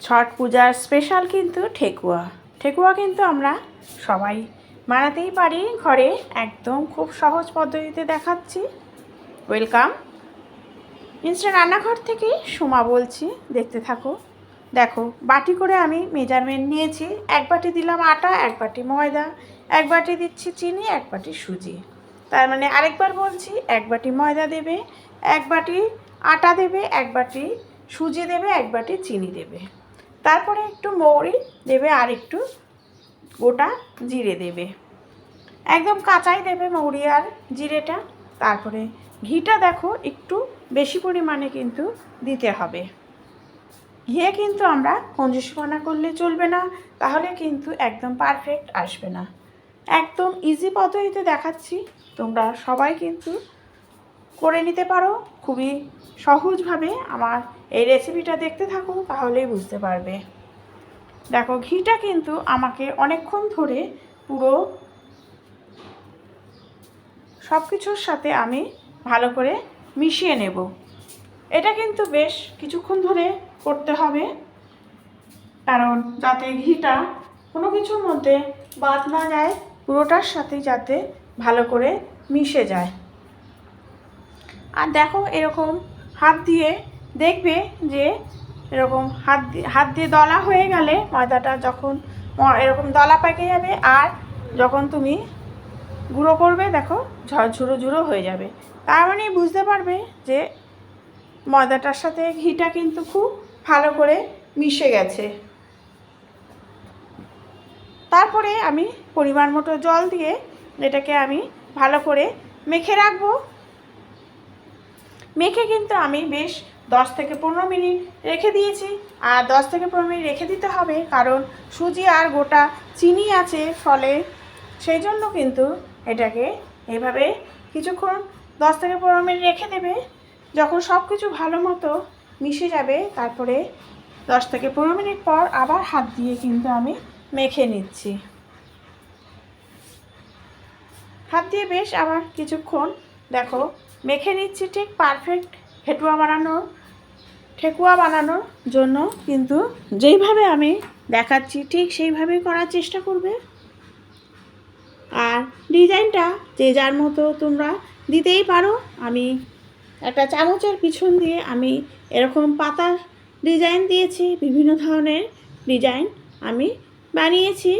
ছট পূজার স্পেশাল কিন্তু ঠেকুয়া। ঠেকুয়া কিন্তু আমরা সবাই বানাতেই পারি, ঘরে একদম খুব সহজ পদ্ধতিতে দেখাচ্ছি। ওয়েলকাম ইনস্টা রান্নাঘর থেকে সোমা বলছি, দেখতে থাকো। দেখো, বাটি করে আমি মেজারমেন্ট নিয়েছি। এক বাটি দিলাম আটা, এক বাটি ময়দা, এক বাটি দিচ্ছি চিনি, এক বাটি সুজি। তার মানে আরেকবার বলছি, এক বাটি ময়দা দেবে, এক বাটি আটা দেবে, এক বাটি সুজি দেবে, এক বাটি চিনি দেবে। তারপরে একটু মৌরি দেবে আর একটু গোটা জিরে দেবে। একদম কাঁচাই দেবে মৌরি আর জিরেটা। তারপরে ঘিটা দেখো একটু বেশি পরিমাণে কিন্তু দিতে হবে। ঘিয়ে কিন্তু আমরা কঞ্জুসপনা করলে চলবে না, তাহলে কিন্তু একদম পারফেক্ট আসবে না। একদম ইজি পদ্ধতিতে দেখাচ্ছি, তোমরা সবাই কিন্তু করে নিতে পারো। খুবই সহজভাবে আমার এই রেসিপিটা দেখতে থাকো, তাহলেই বুঝতে পারবে। দেখো, ঘিটা কিন্তু আমাকে অনেকক্ষণ ধরে পুরো সব কিছুর সাথে আমি ভালো করে মিশিয়ে নেব। এটা কিন্তু বেশ কিছুক্ষণ ধরে করতে হবে, কারণ যাতে ঘিটা কোনো কিছুর মধ্যে বাদ না যায়, পুরোটার সাথে যাতে ভালো করে মিশে যায়। আর দেখো এরকম হাত দিয়ে দেখবে যে এরকম হাত হাত দিয়ে দলা হয়ে গেলে ময়দাটা যখন এরকম দলা পেকে যাবে আর যখন তুমি গুঁড়ো করবে, দেখো ঝুড়ো ঝুড়ো হয়ে যাবে। তার মানে বুঝতে পারবে যে ময়দাটার সাথে ঘিটা কিন্তু খুব ভালো করে মিশে গেছে। তারপরে আমি পরিমাণ মতো জল দিয়ে এটাকে আমি ভালো করে মেখে রাখব। মেখে কিন্তু আমি বেশ দশ থেকে পনেরো মিনিট রেখে দিয়েছি। আর দশ থেকে পনেরো মিনিট রেখে দিতে হবে কারণ সুজি আর গোটা চিনি আছে ফলে সেই জন্য কিন্তু এটাকে এভাবে কিছুক্ষণ দশ থেকে পনেরো মিনিট রেখে দেবে। যখন সব কিছু ভালো মতো মিশে যাবে, তারপরে দশ থেকে পনেরো মিনিট পর আবার হাত দিয়ে কিন্তু আমি মেখে নিচ্ছি। হাত দিয়ে বেশ আবার কিছুক্ষণ দেখো মেখে নিচ্ছি ঠিক পারফেক্ট ঠেকুয়া বানানো, ঠেকুয়া বানানোর জন্য কিন্তু যেইভাবে আমি দেখাচ্ছি ঠিক সেইভাবেই করার চেষ্টা করবে। আর ডিজাইনটা যে যার মতো তোমরা দিতেই পারো। আমি একটা চামচের পিছন দিয়ে আমি এরকম পাতার ডিজাইন দিয়েছি, বিভিন্ন ধরনের ডিজাইন আমি বানিয়েছি।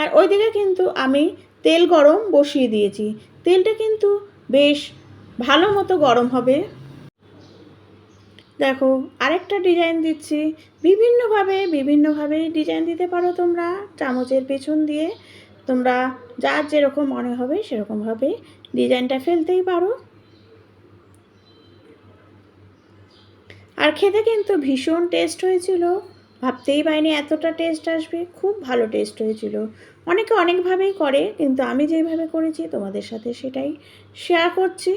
আর ওইদিকে কিন্তু আমি তেল গরম বসিয়ে দিয়েছি। তেলটা কিন্তু বেশ ভালো মতো গরম হবে। দেখো, আরেকটা ডিজাইন দিচ্ছি। বিভিন্নভাবে বিভিন্নভাবে ডিজাইন দিতে পারো তোমরা চামচের পেছন দিয়ে। তোমরা যার যেরকম মনে হবে সেরকমভাবে ডিজাইনটা ফেলতেই পারো। আর খেতে কিন্তু ভীষণ টেস্ট হয়েছিল। ভাবতেই পারিনি এতটা টেস্ট আসবে। খুব ভালো টেস্ট হয়েছিল। অনেকে অনেকভাবেই করে, কিন্তু আমি যেভাবে করেছি তোমাদের সাথে সেটাই শেয়ার করছি।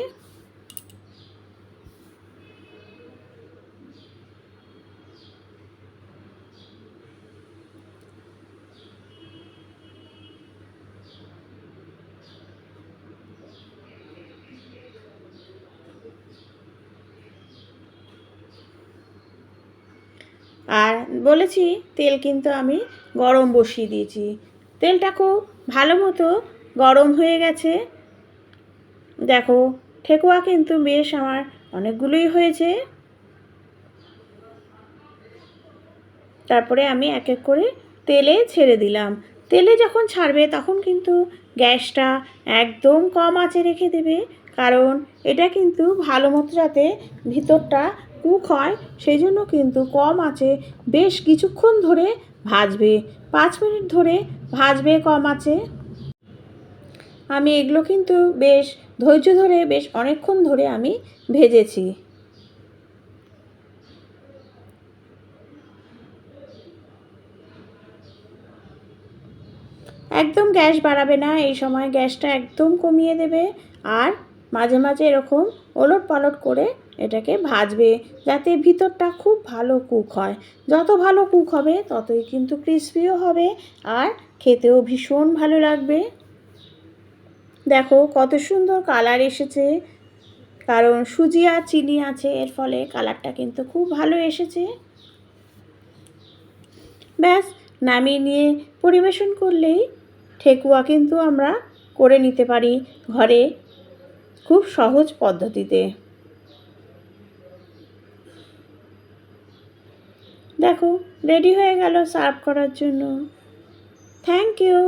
আর বলেছি, তেল কিন্তু আমি গরম বসিয়ে দিয়েছি। তেলটা খুব ভালো মতো গরম হয়ে গেছে। দেখো, ঠেকুয়া কিন্তু বেশ আমার অনেকগুলোই হয়েছে। তারপরে আমি এক এক করে তেলে ছেড়ে দিলাম। তেলে যখন ছাড়বে তখন কিন্তু গ্যাসটা একদম কম আঁচে রেখে দেবে। কারণ এটা কিন্তু ভালো মতো যাতে ভিতরটা কুক হয়, সেই জন্য কিন্তু কম আঁচে বেশ কিছুক্ষণ ধরে ভাজবে। পাঁচ মিনিট ধরে ভাজবে কম আঁচে আমি এগুলো কিন্তু বেশ ধৈর্য ধরে বেশ অনেকক্ষণ ধরে আমি ভেজেছি। একদম গ্যাস বাড়াবে না, এই সময় গ্যাসটা একদম কমিয়ে দেবে। আর মাঝে মাঝে এরকম ওলট পালট করে এটাকে ভাজবে যাতে ভিতরটা খুব ভালো কুক হয়। যত ভালো কুক হবে, ততই কিন্তু ক্রিসপিও হবে আর খেতেও ভীষণ ভালো লাগবে। দেখো কত সুন্দর কালার এসেছে। কারণ সুজি আর চিনি আছে, এর ফলে কালারটা কিন্তু খুব ভালো এসেছে। ব্যাস, নামিয়ে নিয়ে পরিবেশন করলেই ঠেকুয়া কিন্তু আমরা করে নিতে পারি ঘরে খুব সহজ পদ্ধতিতে। দেখো রেডি হয়ে গেল সার্ভ করার জন্য। Thank you